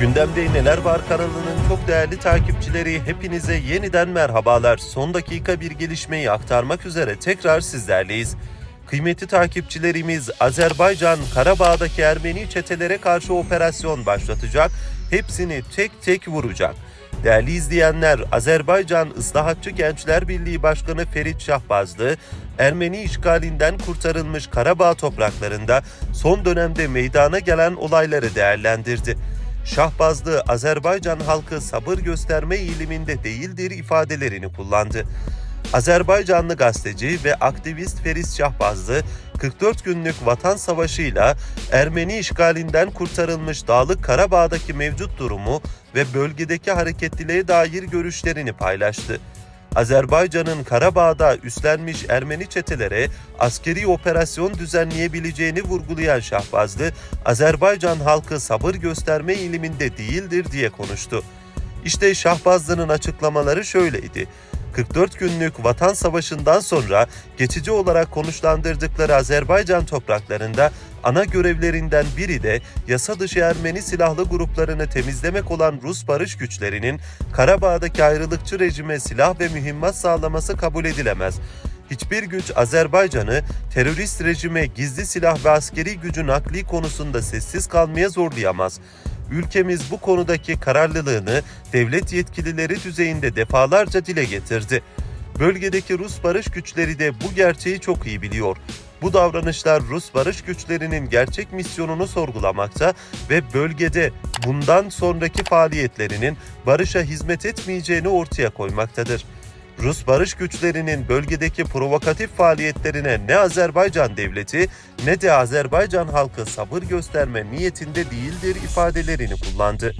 Gündemde Neler Var kanalının çok değerli takipçileri hepinize yeniden merhabalar. Son dakika bir gelişmeyi aktarmak üzere tekrar sizlerleyiz. Kıymetli takipçilerimiz Azerbaycan Karabağ'daki Ermeni çetelere karşı operasyon başlatacak. Hepsini tek tek vuracak. Değerli izleyenler, Azerbaycan Islahatçı Gençler Birliği Başkanı Ferit Şahbazlı, Ermeni işgalinden kurtarılmış Karabağ topraklarında son dönemde meydana gelen olayları değerlendirdi. Şahbazlı Azerbaycan halkı sabır gösterme eğiliminde değildir ifadelerini kullandı. Azerbaycanlı gazeteci ve aktivist Feris Şahbazlı 44 günlük vatan savaşıyla Ermeni işgalinden kurtarılmış Dağlık Karabağ'daki mevcut durumu ve bölgedeki hareketliliğe dair görüşlerini paylaştı. Azerbaycan'ın Karabağ'da üstlenmiş Ermeni çetelere askeri operasyon düzenleyebileceğini vurgulayan Şahbazlı, Azerbaycan halkı sabır gösterme eğiliminde değildir diye konuştu. İşte Şahbazlı'nın açıklamaları şöyleydi. 44 günlük vatan savaşından sonra geçici olarak konuşlandırdıkları Azerbaycan topraklarında ana görevlerinden biri de yasa dışı Ermeni silahlı gruplarını temizlemek olan Rus barış güçlerinin Karabağ'daki ayrılıkçı rejime silah ve mühimmat sağlaması kabul edilemez. Hiçbir güç Azerbaycan'ı terörist rejime gizli silah ve askeri gücü nakli konusunda sessiz kalmaya zorlayamaz. Ülkemiz bu konudaki kararlılığını devlet yetkilileri düzeyinde defalarca dile getirdi. Bölgedeki Rus barış güçleri de bu gerçeği çok iyi biliyor. Bu davranışlar Rus barış güçlerinin gerçek misyonunu sorgulamakta ve bölgede bundan sonraki faaliyetlerinin barışa hizmet etmeyeceğini ortaya koymaktadır. Rus barış güçlerinin bölgedeki provokatif faaliyetlerine ne Azerbaycan devleti ne de Azerbaycan halkı sabır gösterme niyetinde değildir ifadelerini kullandı.